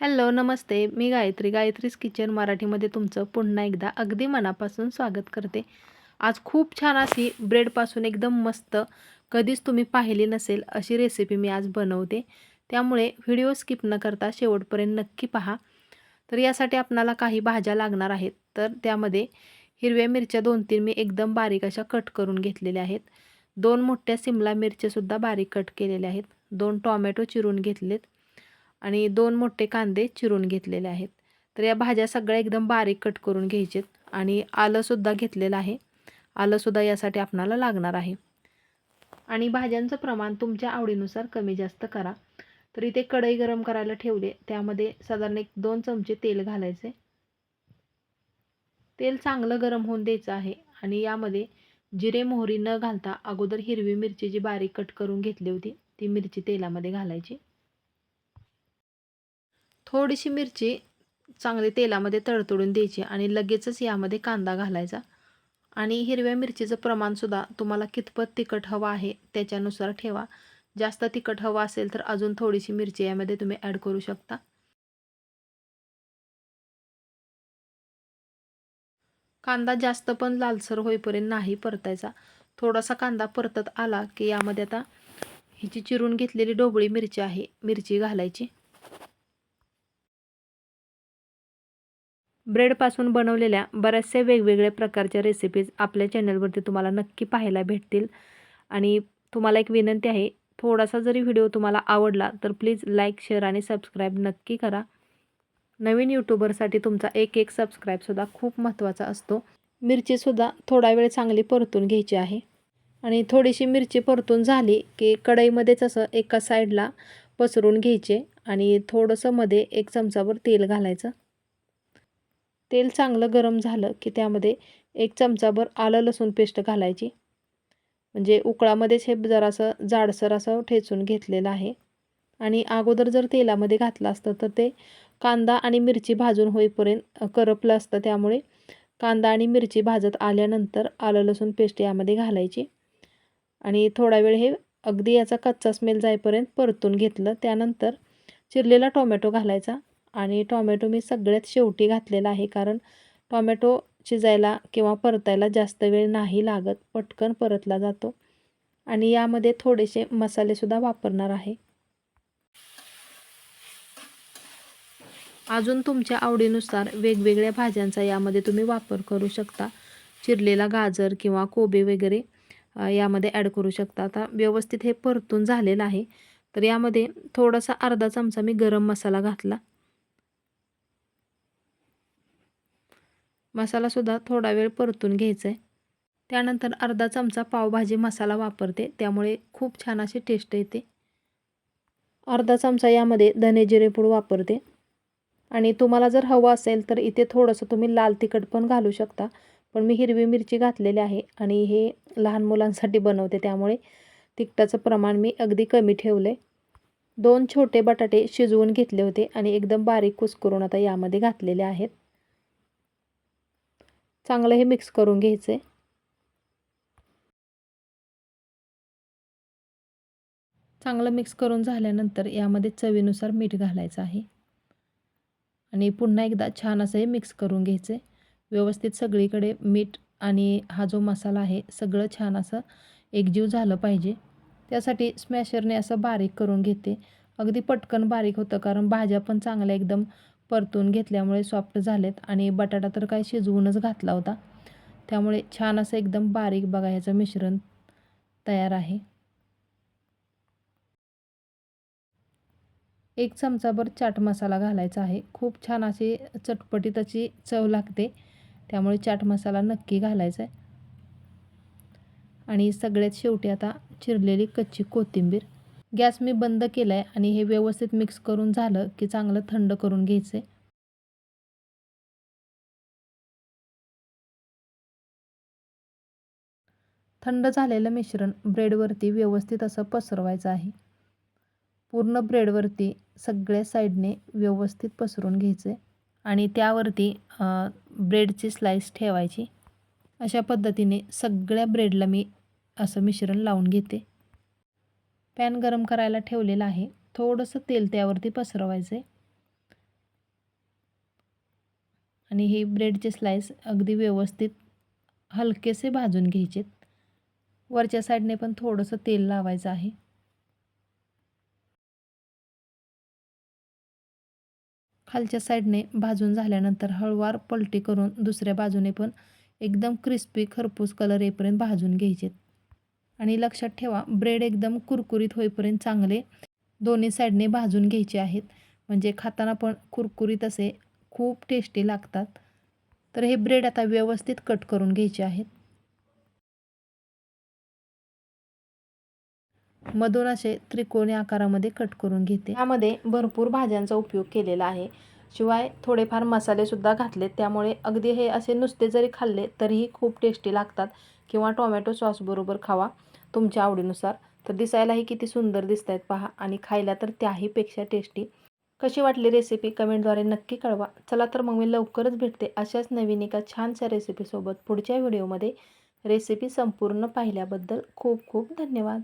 Hello नमस्ते. मी Gayatri Gayatri's kitchen मराठीमध्ये तुमचं पुन्हा एकदा अगदी मनापासून स्वागत करते. आज खूप छान अशी ब्रेडपासून एकदम मस्त कधीच तुम्ही पाहिली नसेल अशी रेसिपी मी आज बनवते. त्यामुळे व्हिडिओ स्किप न करता शेवटपर्यंत नक्की पहा. तर यासाठी आपणाला काही भाज्या लागणार आहेत. तर त्यामध्ये हिरव्या मिरच्या दोन तीन मी एकदम बारीक अशा कट करून घेतलेल्या आहेत. दोन मोठ्या सिमला मिरच्यासुद्धा बारीक कट केलेल्या आहेत. दोन टॉमॅटो चिरून घेतलेत. आणि दोन मोठे कांदे चिरून घेतलेले आहेत. तर या भाज्या सगळ्या एकदम बारीक कट करून घ्यायचेत आणि आलंसुद्धा घेतलेलं आहे. आलंसुद्धा यासाठी आपणाला लागणार आहे. आणि भाज्यांचं प्रमाण तुमच्या आवडीनुसार कमी जास्त करा. तर इथे कढई गरम करायला ठेवले. त्यामध्ये साधारण एक दोन चमचे तेल घालायचे. तेल चांगलं गरम होऊन द्यायचं आहे आणि यामध्ये जिरे मोहरी न घालता अगोदर हिरवी मिरची जी बारीक कट करून घेतली होती ती मिरची तेलामध्ये घालायची. थोडीशी मिरची चांगली तेलामध्ये तडतडून द्यायची आणि लगेचच यामध्ये कांदा घालायचा. आणि हिरव्या मिरचीचं प्रमाणसुद्धा तुम्हाला कितपत तिखट हवं आहे त्याच्यानुसार ठेवा. जास्त तिखट हवं असेल तर अजून थोडीशी मिरची यामध्ये तुम्ही ॲड करू शकता. कांदा जास्त पण लालसर होईपर्यंत नाही परतायचा. थोडासा कांदा परतत आला की यामध्ये आता हिची चिरून घेतलेली ढोबळी मिरची आहे मिरची घालायची. ब्रेडपासून बनवलेल्या बऱ्याचशा वेगवेगळ्या प्रकारच्या रेसिपीज आपल्या चॅनलवरती तुम्हाला नक्की पाहायला भेटतील. आणि तुम्हाला एक विनंती आहे थोडासा जरी व्हिडिओ तुम्हाला आवडला तर प्लीज लाईक शेअर आणि सबस्क्राईब नक्की करा. नवीन यूट्यूबरसाठी तुमचा एक एक सबस्क्राईबसुद्धा खूप महत्त्वाचा असतो. मिरचीसुद्धा थोडा वेळ चांगली परतून घ्यायची आहे. आणि थोडीशी मिरची परतून झाली की कढईमध्येच असं एका साईडला पसरून घ्यायचे आणि थोडंसं मध्ये एक चमचाभर तेल घालायचं. तेल चांगलं गरम झालं की त्यामध्ये एक चमचाभर आलं लसूण पेस्ट घालायची. म्हणजे उकळामध्येच हे जरासं जाडसर असं ठेचून घेतलेलं आहे. आणि अगोदर जर तेलामध्ये घातलं असतं तर ते कांदा आणि मिरची भाजून होईपर्यंत करपलं असतं. त्यामुळे कांदा आणि मिरची भाजत आल्यानंतर आलं लसूण पेस्ट यामध्ये घालायची. आणि थोडा वेळ हे अगदी याचा कच्चा स्मेल जाईपर्यंत परतून घेतलं. त्यानंतर चिरलेला टोमॅटो घालायचा. आणि टॉमॅटो मी सगळ्यात शेवटी घातलेला आहे कारण टॉमॅटो शिजायला किंवा परतायला जास्त वेळ नाही लागत पटकन परतला जातो. आणि यामध्ये थोडेसे मसालेसुद्धा वापरणार आहे. अजून तुमच्या आवडीनुसार वेगवेगळ्या भाज्यांचा यामध्ये तुम्ही वापर करू शकता. चिरलेला गाजर किंवा कोबी वगैरे यामध्ये ॲड करू शकता. आता व्यवस्थित हे परतून झालेलं आहे. तर यामध्ये थोडासा अर्धा चमचा मी गरम मसाला घातला. मसालासुद्धा थोडा वेळ परतून घ्यायचा आहे त्यानंतर अर्धा चमचा पावभाजी मसाला वापरते. त्यामुळे खूप छान अशी टेस्ट येते. अर्धा चमचा यामध्ये धने जिरेपूड वापरते. आणि तुम्हाला जर हवं असेल तर इथे थोडंसं तुम्ही लाल तिखट पण घालू शकता. पण मी हिरवी मिरची घातलेली आहे आणि हे लहान मुलांसाठी बनवते. त्यामुळे तिखटाचं प्रमाण मी अगदी कमी ठेवले दोन छोटे बटाटे शिजवून घेतले होते आणि एकदम बारीक कुस्करून आता यामध्ये घातलेले आहेत. चांगलं हे मिक्स करून घ्यायचं आहे चांगलं मिक्स करून झाल्यानंतर यामध्ये चवीनुसार मीठ घालायचं आहे. आणि पुन्हा एकदा छान असं हे मिक्स करून घ्यायचं आहे व्यवस्थित सगळीकडे मीठ आणि हा जो मसाला आहे सगळं छान असं एकजीव झालं पाहिजे. त्यासाठी स्मॅशरने असं बारीक करून घेते. अगदी पटकन बारीक होतं कारण भाज्या पण चांगल्या एकदम परतून घेतल्यामुळे सॉफ्ट झालेत आणि बटाटा तर काय शिजवूनच घातला होता. त्यामुळे छान असं एकदम बारीक बघा ह्याचं मिश्रण तयार आहे. एक चमचाभर चाट मसाला घालायचा आहे. खूप छान अशी चटपटीत अशी चव लागते. त्यामुळे चाट मसाला नक्की घालायचा आहे. आणि सगळ्यात शेवटी आता चिरलेली कच्ची कोथिंबीर. गॅस मी बंद केला आहे आणि हे व्यवस्थित मिक्स करून झालं की चांगलं थंड करून घ्यायचं आहे थंड झालेलं मिश्रण ब्रेडवरती व्यवस्थित असं पसरवायचं आहे. पूर्ण ब्रेडवरती सगळ्या साईडने व्यवस्थित पसरून घ्यायचे आणि त्यावरती ब्रेडची स्लाईस ठेवायची. अशा पद्धतीने सगळ्या ब्रेडला मी असं मिश्रण लावून घेते. पॅन गरम करायला ठेवलेला आहे. थोडंसं तेल त्यावरती पसरवायचं आहे आणि हे ब्रेडचे स्लाईस अगदी व्यवस्थित हलकेसे भाजून घ्यायचेत. वरच्या साईडने पण थोडंसं तेल लावायचं आहे. खालच्या साईडने भाजून झाल्यानंतर हळूवार पलटी करून दुसऱ्या बाजूने पण एकदम क्रिस्पी खरपूस कलर येईपर्यंत भाजून घ्यायचेत आणि लक्षात ठेवा ब्रेड एकदम कुरकुरीत होईपर्यंत चांगले दोन्ही साईडने भाजून घ्यायचे आहेत. म्हणजे खाताना पण कुरकुरीत असे खूप टेस्टी लागतात. तर हे ब्रेड आता व्यवस्थित कट करून घ्यायचे आहेत. मधून असे त्रिकोणी आकारामध्ये कट करून घेते. यामध्ये भरपूर भाज्यांचा उपयोग केलेला आहे. शिवाय थोडेफार मसालेसुद्धा घातले त्यामुळे अगदी हे असे नुसते जरी खाल्ले तरीही खूप टेस्टी लागतात. किंवा टोमॅटो सॉसबरोबर खावा तुमच्या आवडीनुसार. तर दिसायलाही किती सुंदर दिसत आहेत पहा. आणि खायला तर त्याहीपेक्षा टेस्टी कशी वाटली रेसिपी कमेंटद्वारे नक्की कळवा. चला तर मग मी लवकरच भेटते अशाच नवीन एका छानशा रेसिपीसोबत पुढच्या व्हिडिओमध्ये रेसिपी संपूर्ण पाहिल्याबद्दल खूप खूप धन्यवाद.